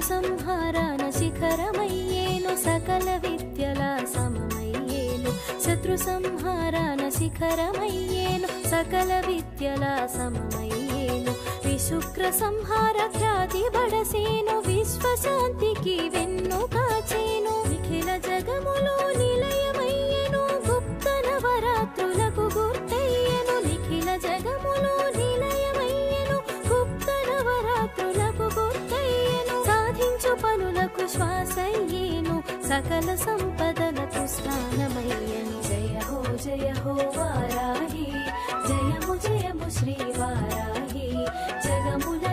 సంహారాన శిఖరమయ్యేను సకల విద్యల సమమయ్యేను. శత్రు సంహారాన శిఖరమయ్యేను సకల విద్యల సమమయ్యేను. విశుక్ర సంహార ఖ్యాతి బడసేను విశ్వశాంతికి వెన్ను సకల సంపదలకు స్థానమయ్యను జయ హో జయ హో వారాహి. జయము జయము శ్రీ వారాహి. జగమున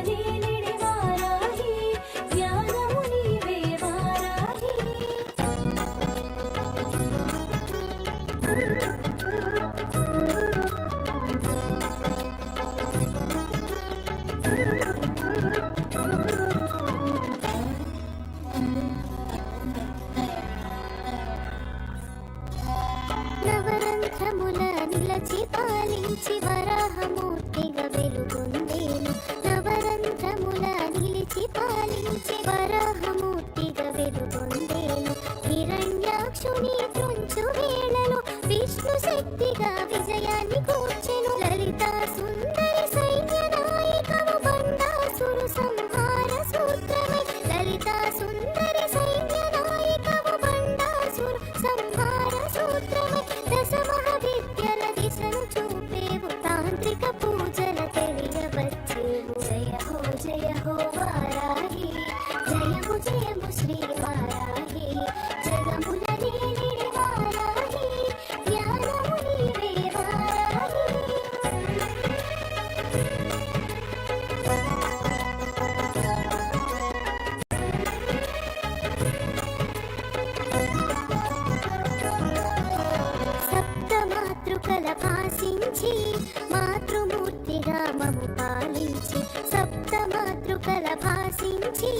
విష్ణు శక్తిగా విజయాన్ని కూర్చెను. పోషించి మాతృమూర్తిగా మము పాలించి సప్త మాతృకల భాషించి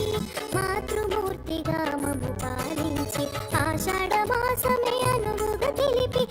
మాతృమూర్తిగా మము పాలించి ఆషాఢ మాసమే అనువుగా తెలిపి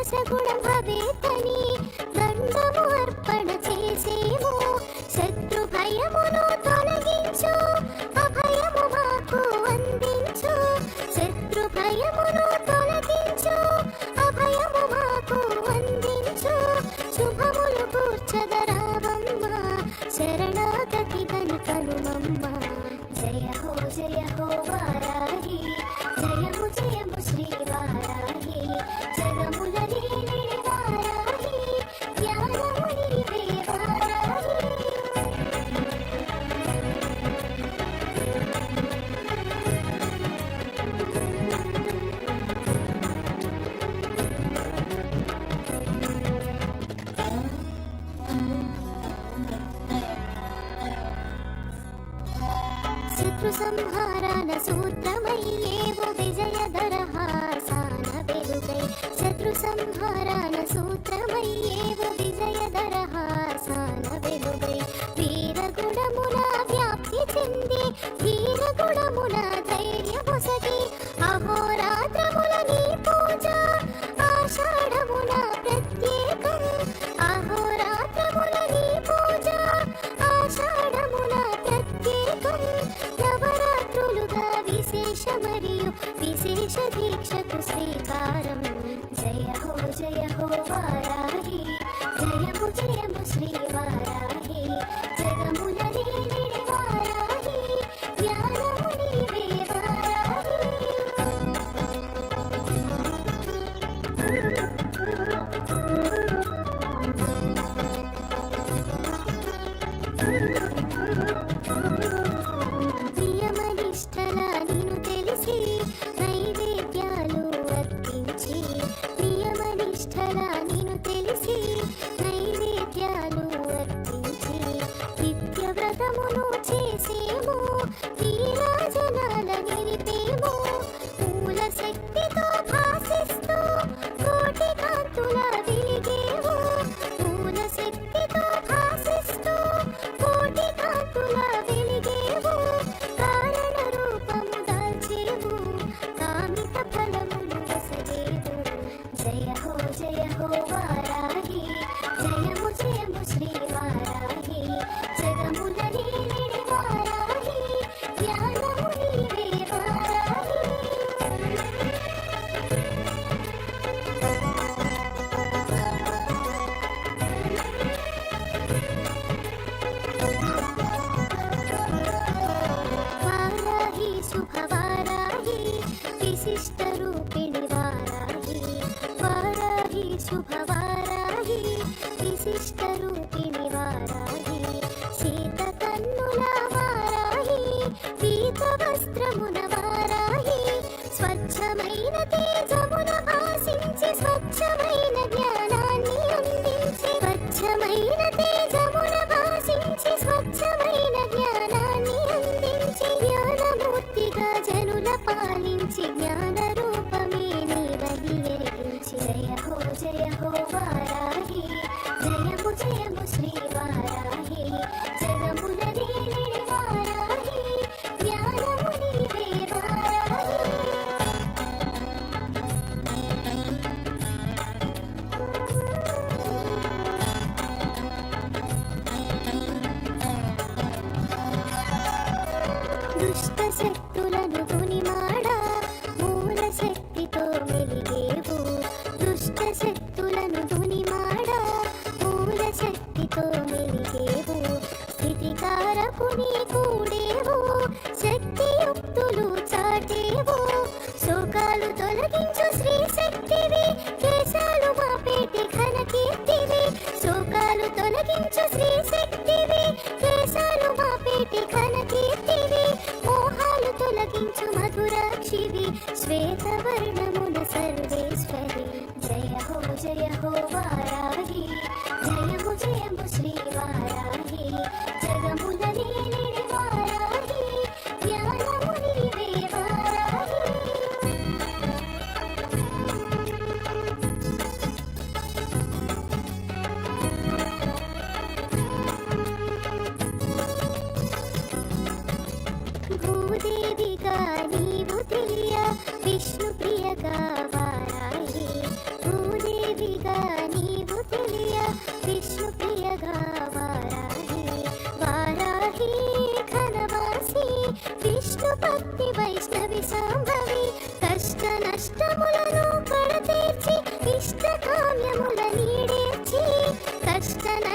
దశ గుణభవేత్తని జయ హో వారాహి. జయము జయము శ్రీ వారాహి super యహోవా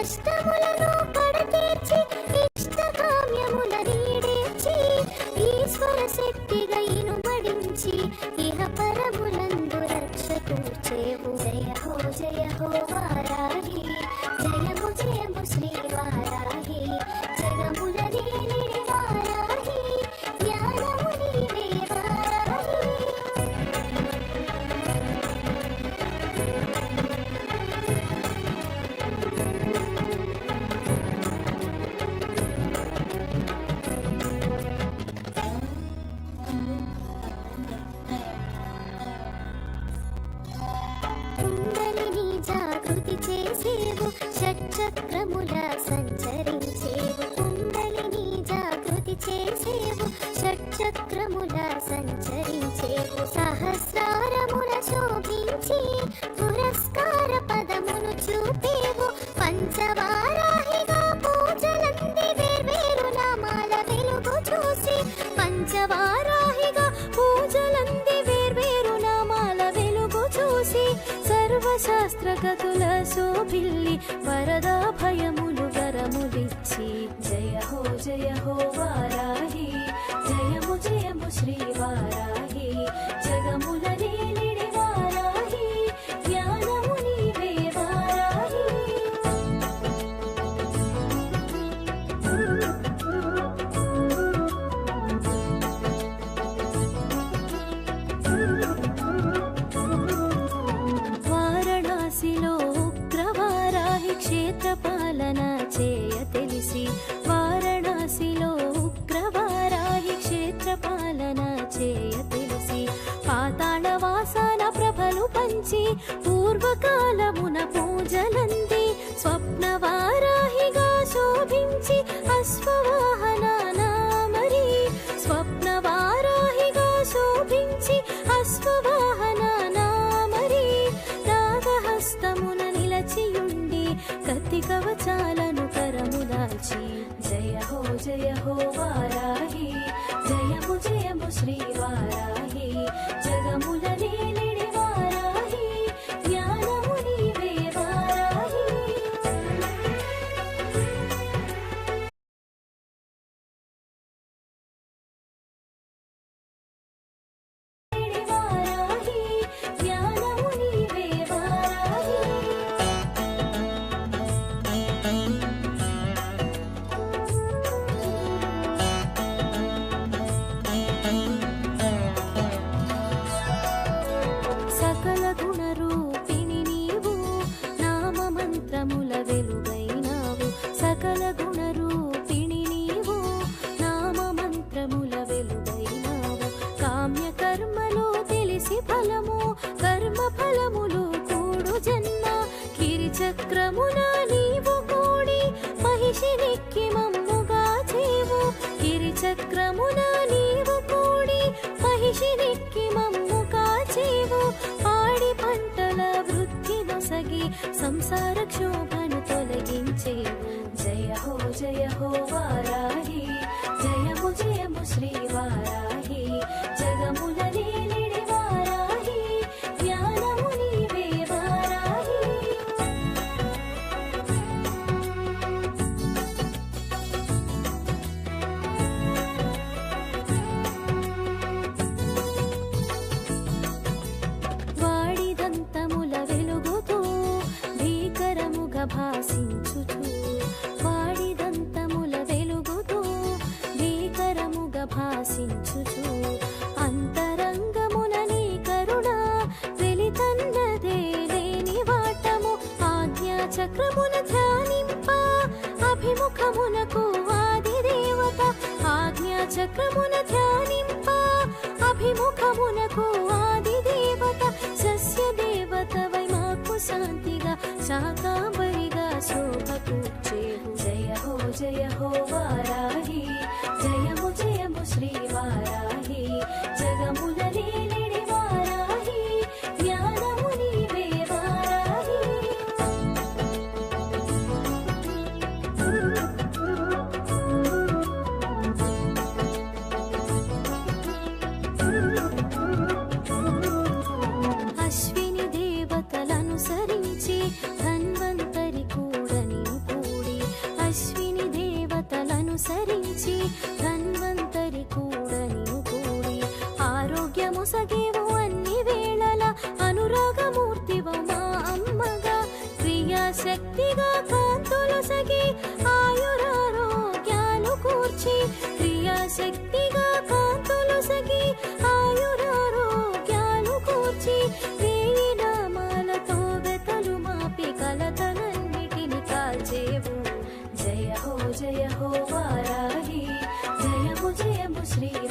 した。కవచాలను కరముదాల్చి జయ హో జయ హో వార సాకాబరిగా శోభ కూర్చేవు జయ హో జయ హో ధరించి ధన్వంతరి కూడనియు కూడి ఆరోగ్యము సగేవు అన్ని వేళల అనురాగమూర్తివ మా అమ్మగా. క్రియాశక్తిగా కాంతులు సగి ఆయురారోగ్యాలు కూర్చి క్రియాశక్తిగా కాంతులు సగి Sri.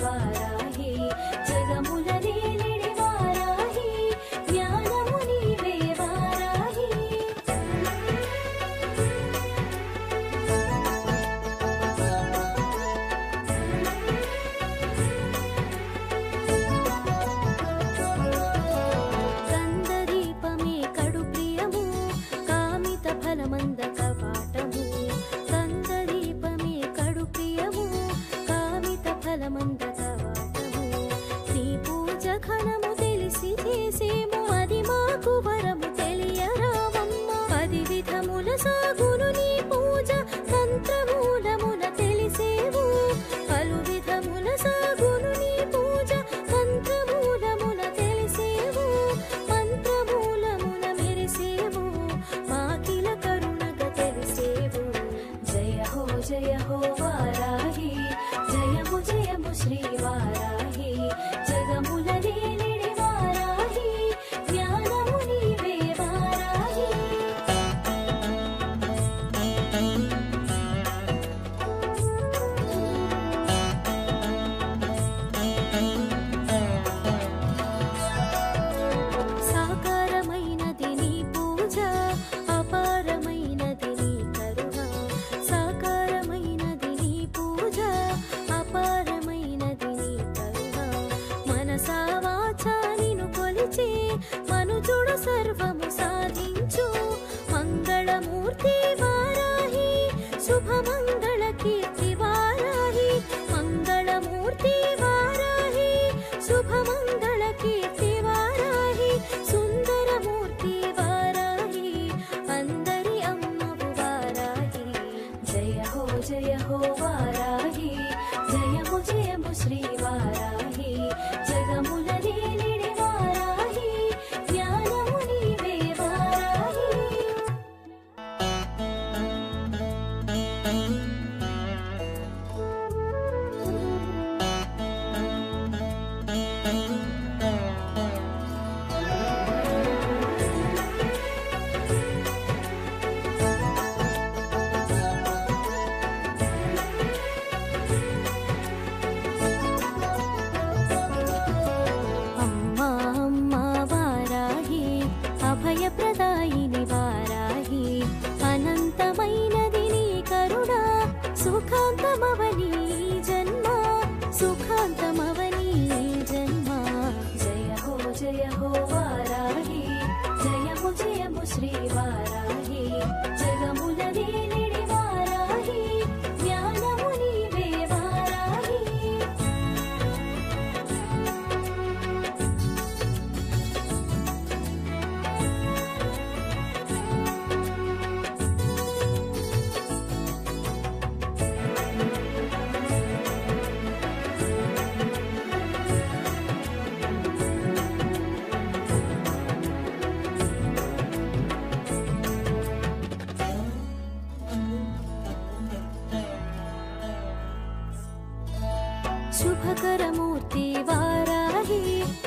शुभकरमूर्ति वाराही।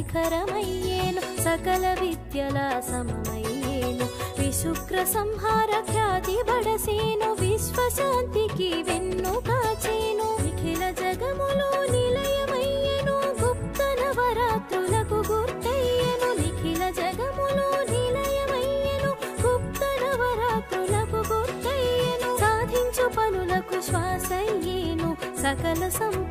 శిఖరమయ్యేను సకల విద్యల సమమయ్యేను విశుక్ర సంహార ఖ్యాతి బడసేను విశ్వశాంతికి వెన్ను కాచేను. నిఖిల జగములో నిలయమయ్యను గుప్త నవరాత్రులకు గుర్తయ్యను. నిఖిల జగములో నిలయమయ్యను గుప్త నవరాత్రులకు గుర్తయ్యను. సాధించు పనులకు శ్వాసయ్యేను సకల సంప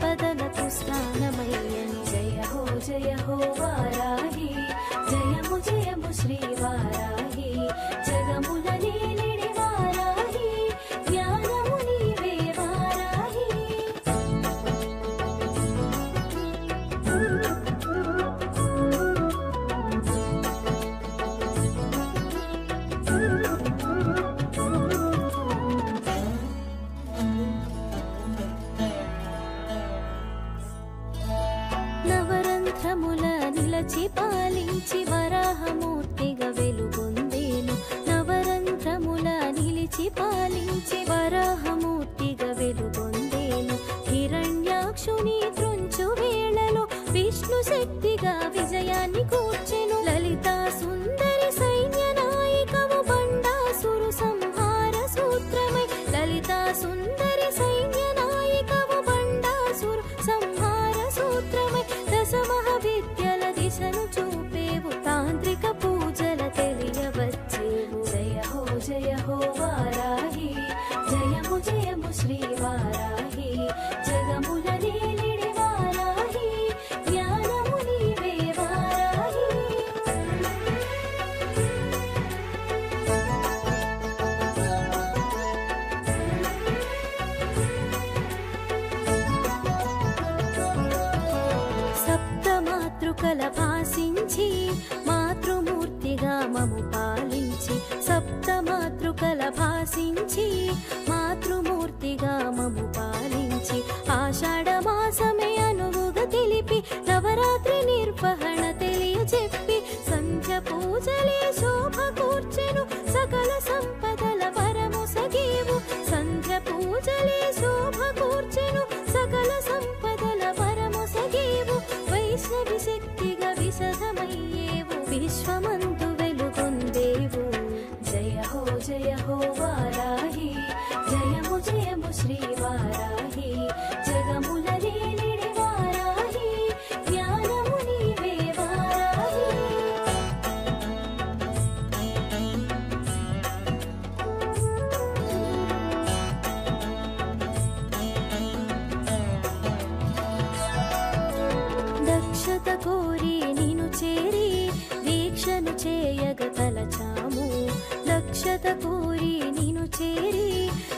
స్వస్థత కోరి నిను చేరి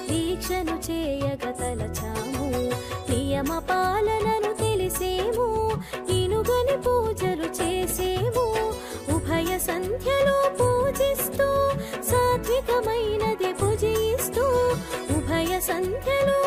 దీక్షను చేయగ తలచాము. నియమ పాలనను తెలిసేము ఇనుగని పూజలు చేసేము. ఉభయ సంధ్యలో పూజిస్తూ సాత్వికమైనది పూజిస్తూ ఉభయ సంధ్యలో